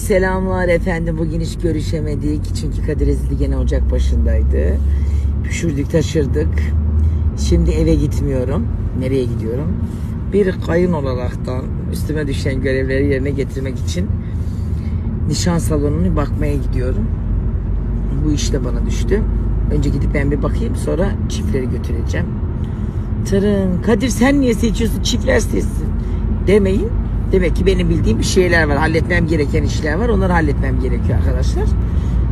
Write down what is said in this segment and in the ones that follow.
Selamlar efendim. Bugün hiç görüşemedik. Çünkü Kadir Ezildi gene Ocak başındaydı. Püşürdük, taşırdık. Şimdi eve gitmiyorum. Nereye gidiyorum? Bir kayın olaraktan üstüme düşen görevleri yerine getirmek için nişan salonunu bakmaya gidiyorum. Bu iş de bana düştü. Önce gidip ben bir bakayım sonra çiftleri götüreceğim. Tırın Kadir sen niye seçiyorsun çiftler seçsin demeyin. Demek ki benim bildiğim bir şeyler var. Halletmem gereken işler var. Onları halletmem gerekiyor arkadaşlar.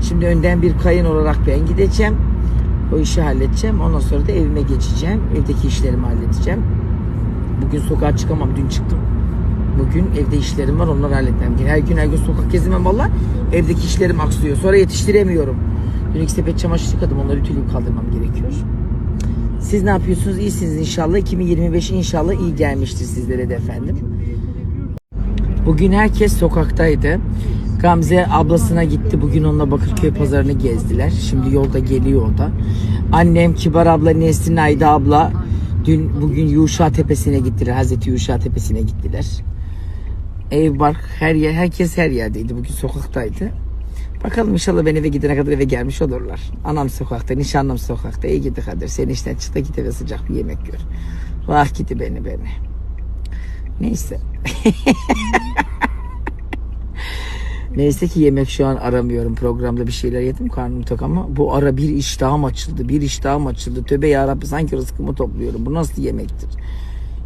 Şimdi önden bir kayın olarak ben gideceğim. O işi halledeceğim. Ondan sonra da evime geçeceğim. Evdeki işlerimi halledeceğim. Bugün sokağa çıkamam. Dün çıktım. Bugün evde işlerim var. Onları halletmem gerekiyor. Her gün her gün sokak gezemem valla. Evdeki işlerim aksıyor. Sonra yetiştiremiyorum. Dün iki sepet çamaşır yıkadım. Onları ütüleyip kaldırmam gerekiyor. Siz ne yapıyorsunuz? İyisiniz inşallah. 2025 inşallah iyi gelmiştir sizlere de efendim. Bugün herkes sokaktaydı. Gamze ablasına gitti. Bugün onunla Bakırköy pazarını gezdiler. Şimdi yolda geliyor o da. Annem, Kibar abla, Nesrin Ayda abla dün bugün Yuşa Tepesi'ne gittiler. Hazreti Yuşa Tepesi'ne gittiler. Ev bark her yer herkes her yerdeydi. Bugün sokaktaydı. Bakalım inşallah ben eve gidene kadar eve gelmiş olurlar. Anam sokakta, nişanlım sokakta. İyi gidi Kadir. Sen işten çık git eve sıcak bir yemek gör. Vah gidi beni beni. Neyse. Neyse ki yemek şu an aramıyorum. Programda bir şeyler yedim karnım tok ama bu ara bir iştahım açıldı. Bir iştahım açıldı. Tövbe yarabbi sanki rızkımı topluyorum. Bu nasıl yemektir?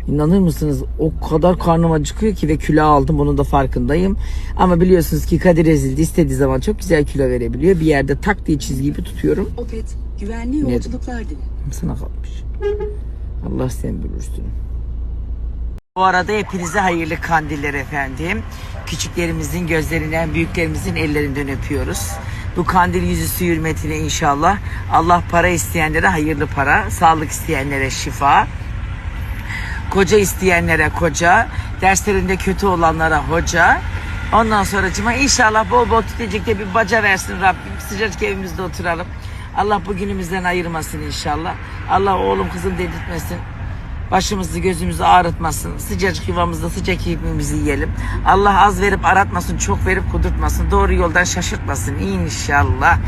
İnanır mısınız? O kadar karnım acıkıyor ki ve kilo aldım. Bunun da farkındayım. Ama biliyorsunuz ki Kadir Ezildi istediği zaman çok güzel kilo verebiliyor. Bir yerde tak diye çizgiyi bir tutuyorum. Opet, güvenli yolculuklar dile. Sana kalmış. Allah sen bilirsin. Bu arada hepinize hayırlı kandiller efendim. Küçüklerimizin gözlerinden, büyüklerimizin ellerinden öpüyoruz. Bu kandil yüzüsü hürmetine inşallah Allah para isteyenlere hayırlı para, sağlık isteyenlere şifa, koca isteyenlere koca, derslerinde kötü olanlara hoca. Ondan sonra cuma inşallah bol bol tütecek de bir baca versin Rabbim. Sıcacık evimizde oturalım. Allah bugünümüzden ayırmasın inşallah. Allah oğlum kızım dedirtmesin. Başımızı gözümüzü ağrıtmasın. Sıcacık yuvamızda sıcak ekmeğimizi yiyelim. Allah az verip aratmasın, çok verip kudurtmasın. Doğru yoldan şaşırtmasın inşallah.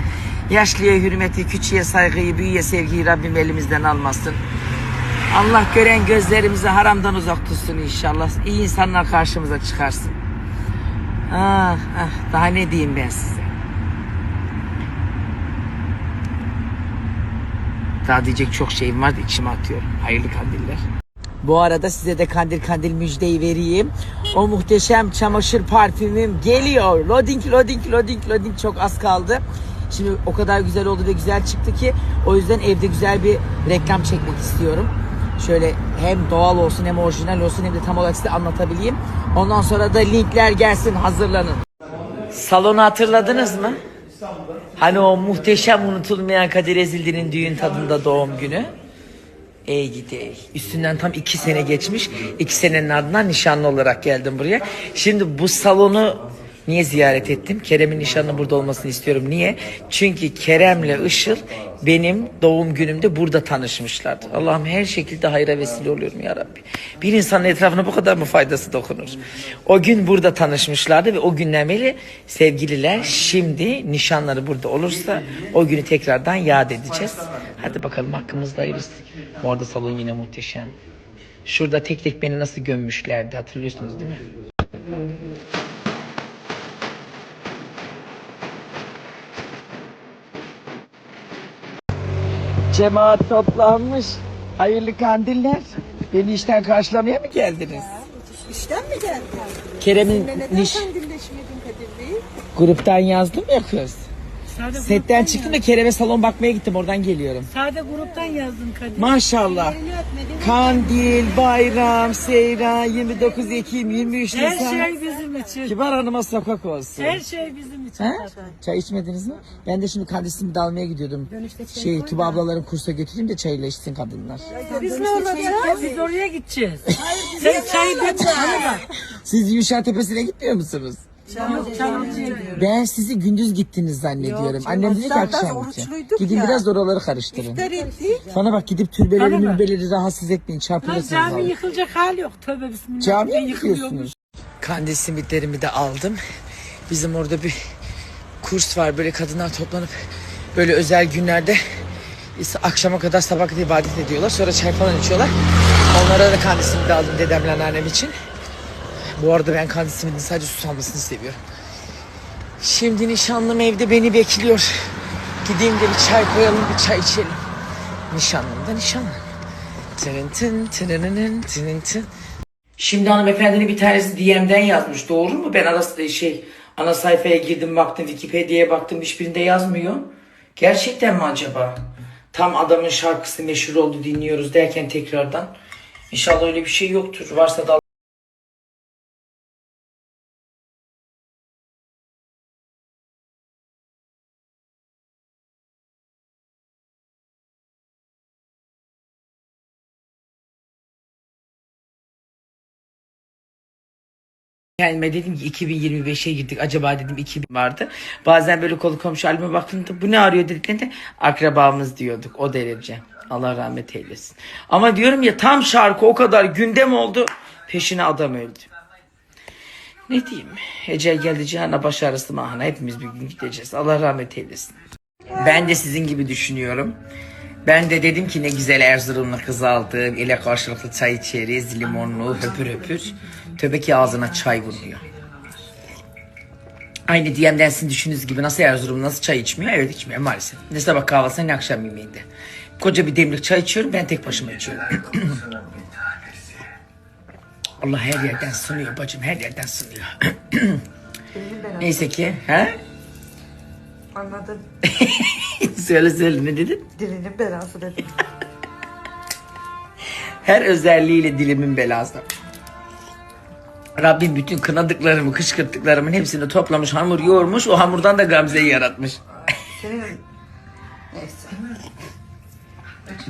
Yaşlıya hürmeti, küçüğe saygıyı, büyüğe sevgiyi Rabbim elimizden almasın. Allah gören gözlerimizi haramdan uzak tutsun inşallah. İyi insanlar karşımıza çıkarsın. Ah, ah, daha ne diyeyim ben size? Daha diyecek çok şeyim var da içime atıyorum. Hayırlı kandiller. Bu arada size de kandil kandil müjdeyi vereyim. O muhteşem çamaşır parfümüm geliyor. Loading, loading, loading, loading çok az kaldı. Şimdi o kadar güzel oldu ve güzel çıktı ki o yüzden evde güzel bir reklam çekmek istiyorum. Şöyle hem doğal olsun hem orijinal olsun hem de tam olarak size anlatabileyim. Ondan sonra da linkler gelsin hazırlanın. Salonu hatırladınız mı? Hani o muhteşem unutulmayan Kadir Ezildi'nin düğün tadında doğum günü. Ey gidi. Üstünden tam iki sene geçmiş. İki senenin ardından nişanlı olarak geldim buraya. Şimdi bu salonu niye ziyaret ettim? Kerem'in nişanlı burada olmasını istiyorum. Niye? Çünkü Kerem'le Işıl benim doğum günümde burada tanışmışlardı. Allah'ım her şekilde hayra vesile oluyorum ya Rabbi. Bir insanın etrafına bu kadar mı faydası dokunur? O gün burada tanışmışlardı ve o günden beri sevgililer şimdi nişanları burada olursa o günü tekrardan yad edeceğiz. Hadi bakalım hakkımızda hayırlısı. Bu arada salon yine muhteşem. Şurada tek tek beni nasıl gömmüşlerdi hatırlıyorsunuz değil mi? Cemaat toplanmış. Hayırlı kandiller. Beni işten karşılamaya mı geldiniz? İşten mi geldin? Kerem'in Neden niş kandilleşmedin Kadir Bey? gruptan yazdım ya kız. Sade Setten çıktım da Kerem'e salon bakmaya gittim oradan geliyorum. Sade gruptan yazdın Kadir. Maşallah. Kandil, bayram, seyran, 29 Ekim, 23 Her Nisan. şey bizim için. Kibar Hanım'a sokak olsun. Her şey bizim için. Ha? Çay içmediniz mi? Ben de şimdi kandilsimi de almaya gidiyordum. Şey, Tuba ablaların kursa götüreyim de çayla içsin kadınlar. Biz ne olacağız? Biz oraya gideceğiz. Sen çayı bak. Siz Yuşa Tepesi'ne gitmiyor musunuz? Yok Çamlıca'ya. Ben sizi gündüz gittiniz zannediyorum. Annem dedi ki akşam gideceğim. Gidin ya. biraz oraları karıştırın. İftar ettik. Sana bak gidip türbeleri Bana bak. mürbeleri rahatsız etmeyin Lan çarpılırsınız. cami vallahi. yıkılacak hal yok. Tövbe bismillah. Camiye Bir mi yıkılıyormuş. gidiyorsunuz? Kandil simitlerimi de aldım. Bizim orada bir kurs var. Böyle kadınlar toplanıp böyle özel günlerde akşama kadar sabah kadar ibadet ediyorlar. Sonra çay falan içiyorlar. Onlara da kandil simidi aldım dedemle anneannem için. Bu arada ben kandil simidinin sadece susamlısını seviyorum. Şimdi nişanlım evde beni bekliyor. Gideyim de bir çay koyalım, bir çay içelim. Nişanlım da nişanlım. Tının tın tının tın. Şimdi hanımefendinin bir tanesi DM'den yazmış. Doğru mu? Ben ana, şey, ana sayfaya girdim baktım, Wikipedia'ya baktım. Hiçbirinde yazmıyor. Gerçekten mi acaba? Tam adamın şarkısı meşhur oldu dinliyoruz derken tekrardan. İnşallah öyle bir şey yoktur. Varsa da Kendime dedim ki 2025'e girdik. Acaba dedim 2000 vardı. Bazen böyle kolu komşu albüme baktığımda bu ne arıyor dediklerinde akrabamız diyorduk. O derece. Allah rahmet eylesin. Ama diyorum ya tam şarkı o kadar gündem oldu. Peşine adam öldü. Ne diyeyim? Ecel geldi cihana baş ağrısı mahana. Hepimiz bir gün gideceğiz. Allah rahmet eylesin. Ben de sizin gibi düşünüyorum. Ben de dedim ki ne güzel Erzurumlu kız aldım. Ile karşılıklı çay içeriz. Limonlu höpür höpür. Tövbe ki ağzına çay vurmuyor. Aynı DM'den sizin düşündüğünüz gibi nasıl Erzurum nasıl çay içmiyor? Evet içmiyor maalesef. Ne sabah kahvaltısında ne akşam yemeğinde. Koca bir demlik çay içiyorum ben tek başıma içiyorum. Allah her yerden sunuyor bacım her yerden sunuyor. Neyse ki. He? Anladım. söyle söyle ne dedin? Dilinin belası dedim. Her özelliğiyle dilimin belası. Rabbim bütün kınadıklarımı, kışkırttıklarımın hepsini toplamış, hamur yoğurmuş. O hamurdan da Gamze'yi yaratmış. Senin... Neyse.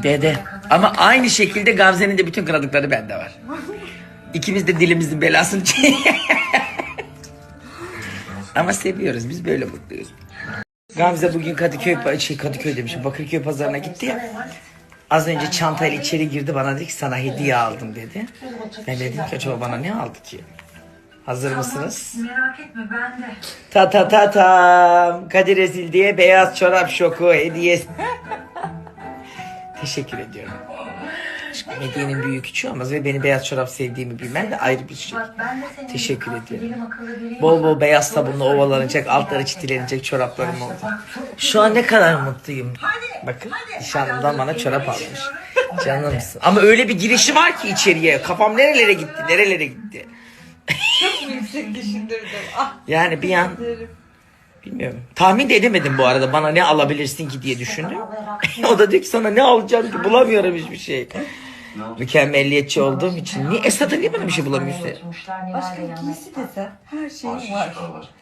Dede. Ama aynı şekilde Gamze'nin de bütün kınadıkları bende var. İkimiz de dilimizin belasını Ama seviyoruz. Biz böyle mutluyuz. Gamze bugün Kadıköy, şey Kadıköy demişim. Bakırköy pazarına gitti ya. Az önce çantayla içeri girdi bana dedi ki sana hediye aldım dedi. Ben dedim ki acaba bana ne aldı ki? Hazır mısınız? Merak etme ben de. Ta ta ta tam. Kadir Ezil diye beyaz çorap şoku hediyesi. Teşekkür ediyorum. Hediyenin büyük küçüğü olmaz ve benim beyaz çorap sevdiğimi bilmen de ayrı bir şey. Bak ben de senin Teşekkür ediyorum. Bol bol beyaz sabunla ovalanacak, altları çitilenecek çoraplarım oldu. Şu an ne kadar mutluyum. Bakın nişanlımdan bana çorap almış. Canımsın. Ama öyle bir girişi var ki içeriye. Kafam nerelere gitti, nerelere gitti. Çok yüksek düşündürdüm. Ah Yani bir an bilmiyorum. Tahmin de edemedim bu arada bana ne alabilirsin ki diye düşündüm. o da diyor ki sana ne alacağım ki bulamıyorum hiçbir şey. Mükemmelliyetçi olduğum için. Niye Esat'a niye bana bir şey bulamıyorsun? Başka giysi desen her şeyim var.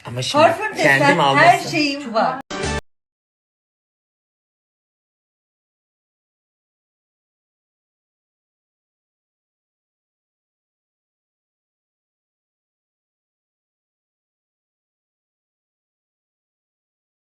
Ama şimdi Parfüm kendim desen almasın. her şeyim var.